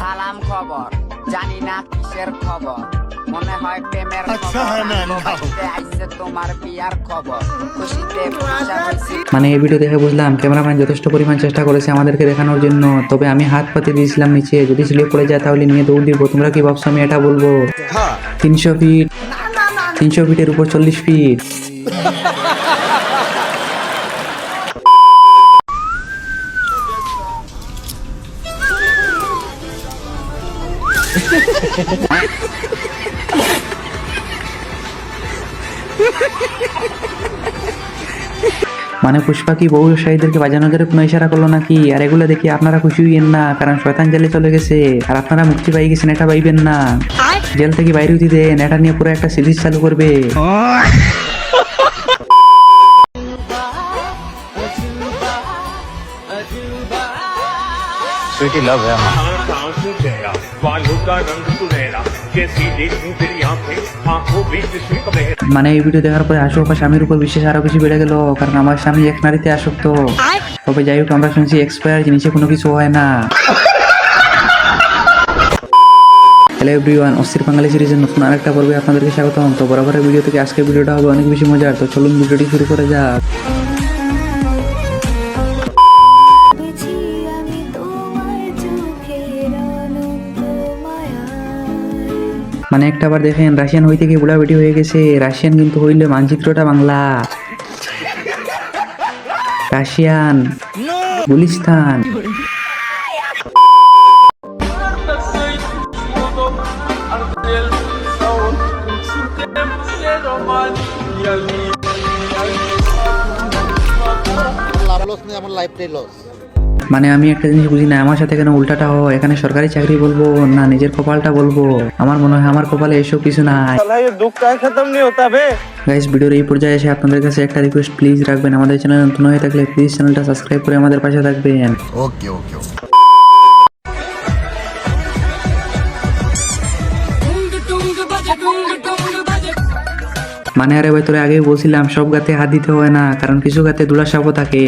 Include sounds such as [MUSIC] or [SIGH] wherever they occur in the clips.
সালাম খবর। জানি না কিসের খবর। মনে হয় প্রেমের আচ্ছা, খুশিতে মানে এই ভিডিও দেখে বুঝলাম ক্যামেরাম্যান যথেষ্ট পরিমাণ চেষ্টা করেছে আমাদেরকে দেখানোর জন্য। তবে আমি হাত পাতে দিয়েছিলাম নিচে। যদি স্লিপ পড়ে যায় তাহলে নিয়ে দৌড় দিব। তোমরা কি ভাবছ আমি এটা বলব? তিনশো ফিট তিনশো ফিটের উপর চল্লিশ ফিট [LAUGHS] মানে পুষ্পা কি বউ ব্যবসায়ীদেরকে বাজানোর কোনো ইশারা করল নাকি? আর এগুলো দেখি আপনারা খুশি হইয়েন না, কারণ শয়তান জেলে চলে গেছে, আর আপনারা মুক্তি পাই গেছেন, এটা পাইবেন না। জেল থেকে বাইরে উঠি দেন, এটা নিয়ে পুরো একটা সিরিজ চালু করবে। सांस মানে এই ভিডিও দেখার পরে আশোক বা স্বামীর উপর বিশ্বাস আরও কিছু বেড়ে গেল, কারণ আমার স্বামী এক নারীতে আসক্ত। তবে যাই হোক, আমরা শুনছি এক্সপায়ার জিনিসে কোনো কিছু হয় না। হ্যালো এভরিওয়ান অস্থির বাঙালি সিরিজের নতুন আরেকটা পর্বে আপনাদেরকে স্বাগতম। তো বরাবরের ভিডিও থেকে আজকের ভিডিওটা হবে অনেক বেশি মজার। তো চলুন ভিডিওটি শুরু করে যাক। মানে একটা বার দেখেন রাশিয়ান হইতে গিয়ে বুড়া বেটি হয়ে গেছে। রাশিয়ান কিন্তু হইলে মানচিত্রটা বাংলা। রাশিয়ান গুলিস্তান। লস নেই, আমার লাইফটাই লস মানে আমি একটা জিনিস বুঝি না আমার সাথে কেন উল্টাটা হয়? এখানে সরকারি চাকরি বলব না নিজের কপালটা বলব? আমার মনে হয় আমার কপালে এসব কিছু নাই। গাইস ভিডিওর এই পর্যায়ে এসে আপনাদের কাছে একটা রিকোয়েস্ট প্লিজ রাখবেন। আমাদের চ্যানেল নতুন হয়ে থাকলে প্লিজ চ্যানেলটা সাবস্ক্রাইব করে আমাদের পাশে থাকবেন। ওকে ওকে ওকে মানে আরে ভাই তোরে আগেই বলছিলাম সব গাতে হাত দিতে হয় না কারণ কিছু গাতে দুলা সাপও থাকে।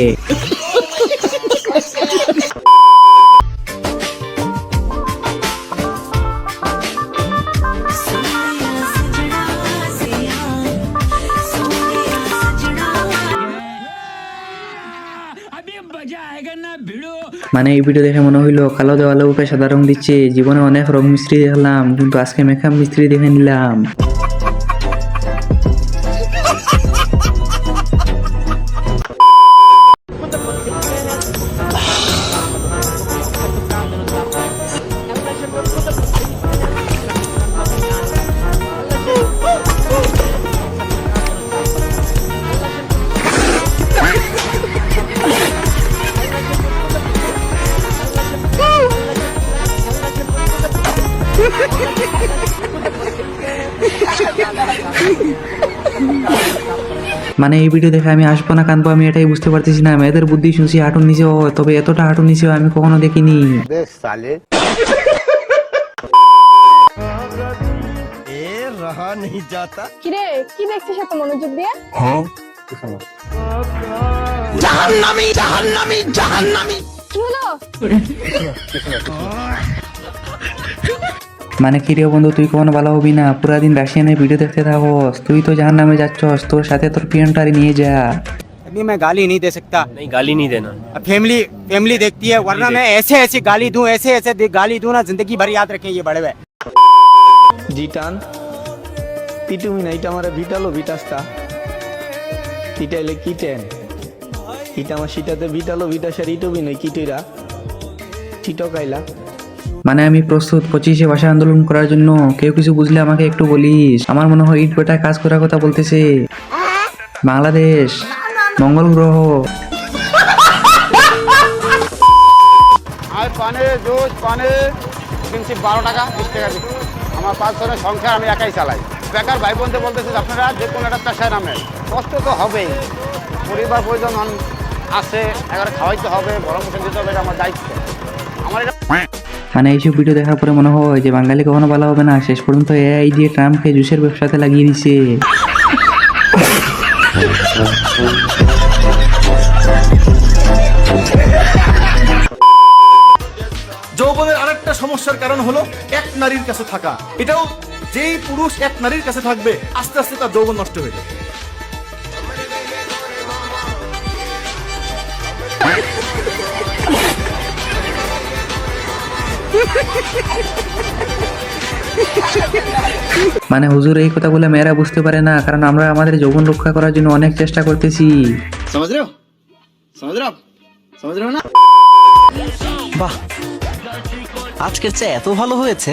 মানে এই ভিডিও দেখে মনে হইল, কালো দেওয়ালের উপরে সাদা রং দিচ্ছে, জীবনে অনেক রং মিস্ত্রি দেখলাম, কিন্তু আজকে মেকআপ মিস্ত্রি দেখে নিলাম। মানে এই ভিডিও দেখে আমি আসবো না কাঁদবো আমি এটাই বুঝতে পারতেছি না মেয়েদের বুদ্ধি শুনছি হাঁটুর নিচে হয় তবে এতটা হাঁটুর নিচে আমি কখনো দেখিনি रहा नहीं जाता কিরে কি দেখছিস এত মনোযোগ দিয়ে কি হলো মানে কি রে বন্ধু তুই কখনো ভালো হবি না পুরা দিন রাশিয়ানের ভিডিও দেখতে থাকস তুই তো জাহান নামে যাচ্ছস তোর সাথে তোর পিয়নটারি নিয়ে যা अभी मैं गाली नहीं दे सकता नहीं गाली नहीं देना अब फैमिली फैमिली देखती है वरना मैं ऐसे ऐसे गाली दूं ऐसे ऐसे दे- गाली दूं ना जिंदगी भर याद रखें ये बड़े हुए জিটান পিটুমি না এটা আমার ভিটালো ভিটাস্তা পিটাইলে কিটেন ইটা আমার সিটাতে ভিটালো ভিটাসার ইটবি নয় কিটুইরা টিটকাইলা মানে আমি প্রস্তুত, পঁচিশে ভাষা আন্দোলন করার জন্য। কেউ কিছু বুঝলে আমাকে একটু বলিস। আমার মনে হয় ইট বেটা কাজ করার কথা বলতেছে। বাংলাদেশ, মঙ্গল গ্রহ। আর পানে বারো টাকা আমার সংখ্যা আমি একাই চালাই। আপনারা যে কোনো একটা কষ্ট তো পরিবার প্রয়োজন আছে হবে, গরম আমার এটা মানে এইসব ভিডিও দেখার পরে মনে হয় যে বাঙালি কখনো ভালো হবে না। শেষ পর্যন্ত এআই দিয়ে ট্রাম্পকে জুসের ব্যবসাতে লাগিয়ে দিছে। যৌবনের আরেকটা সমস্যার কারণ হলো এক নারীর কাছে থাকা। এটাও যেই পুরুষ এক নারীর কাছে থাকবে, আস্তে আস্তে তার যৌবন নষ্ট হয়ে যাবে। মানে হুজুর এই কথাগুলো মেয়েরা বুঝতে পারে না কারণ আমরা আমাদের যৌবন রক্ষা করার জন্য অনেক চেষ্টা করতেছি। বাহ আজকের চা এত ভালো হয়েছে।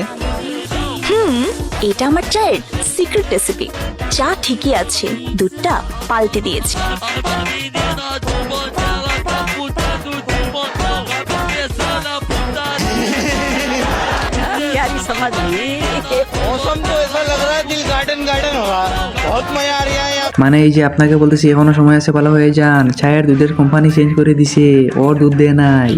হুম এটা আমার চায়ের সিক্রেট রেসিপি চা ঠিকই আছে দুধটা পাল্টে দিয়েছি। মানে এই যে আপনাকে বলতেছি, এখনও সময় আছে ভালো হয়ে যান। চায়ের দুধের কোম্পানি চেঞ্জ করে দিছে, ওর দুধ দেয় নাই।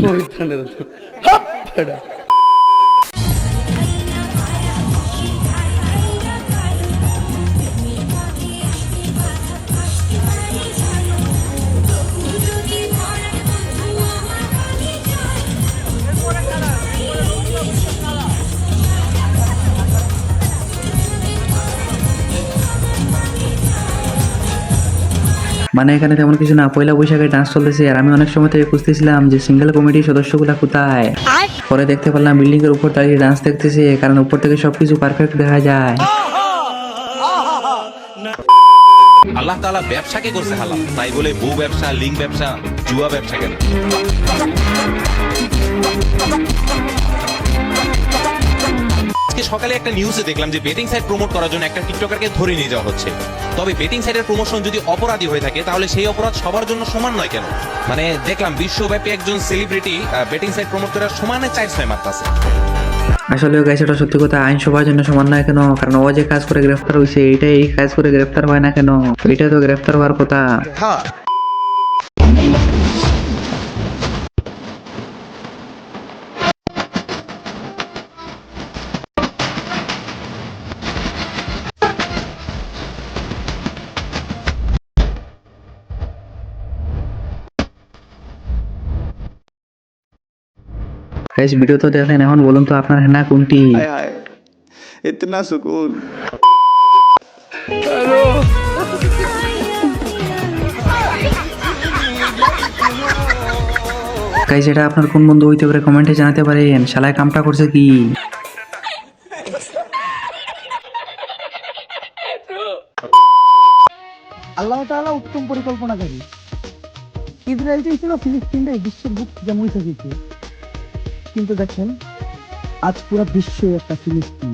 মানে এখানে তেমন কিছু না। পয়লা বৈশাখে ডান্স চলতেছে। আর আমি অনেক সময় থেকে খুঁজতেছিলাম যে সিঙ্গেল কমিটির সদস্যগুলা কোথায়। পরে দেখতে পারলাম বিল্ডিং এর উপর দাঁড়িয়ে ডান্স দেখতেছে কারণ উপর থেকে সবকিছু পারফেক্ট দেখা যায়। আল্লাহ তাআলা ব্যবসাকে করছে হালাল? তাই বলে বউ ব্যবসা লিঙ্ক ব্যবসা জুয়া ব্যবসা কেন? আজকে সকালে একটা নিউজে দেখলাম যে বেটিং সাইট প্রমোট করার জন্য একটা টিকটকারকে ধরে নিয়ে যাওয়া হচ্ছে। তবে বেটিং সাইটের প্রমোশন যদি অপরাধী হয়ে থাকে তাহলে সেই অপরাধ সবার জন্য সমান নয় কেন? মানে দেখলাম বিশ্বব্যাপী একজন সেলিব্রিটি বেটিং সাইট প্রমোট করার সমানে চার ছয় মারতাছে আসলে গাইস এটা সত্যি কথা আইন সবার জন্য সমান নয় কেন? কারণ ও যে কাজ করে গ্রেফতার হয়েছে এটাই এই কাজ করে গ্রেফতার হয় না কেন? এটা তো গ্রেফতার হওয়ার কথা। গাইস ভিডিও তো দেখলেন এখন বলুন তো আপনার হেনা কোনটি? ইতনা সুকুন। গাইস এটা আপনার কোন বন্ধু হইতে পারে কমেন্টে জানাতে পারেন শালায় কামটা করছে কি? আল্লাহ তাআলা উত্তম পরিকল্পনাকারী। ইসরায়েল চেয়েছিল ফিলিস্তিনটাই বিশ্বের বুক যেমন থেকেছে কিন্তু দেখেন, আজ পুরো বিশ্ব একটা ফিলিস্তিন।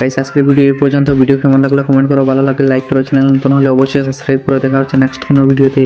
গাইস আজকের ভিডিও এই পর্যন্ত। ভিডিও কেমন লাগল কমেন্ট করো। ভালো লাগলে লাইক করো। চ্যানেল নতুন হলে অবশ্যই সাবস্ক্রাইব করে দেখা হচ্ছে নেক্সট কোনো ভিডিওতে।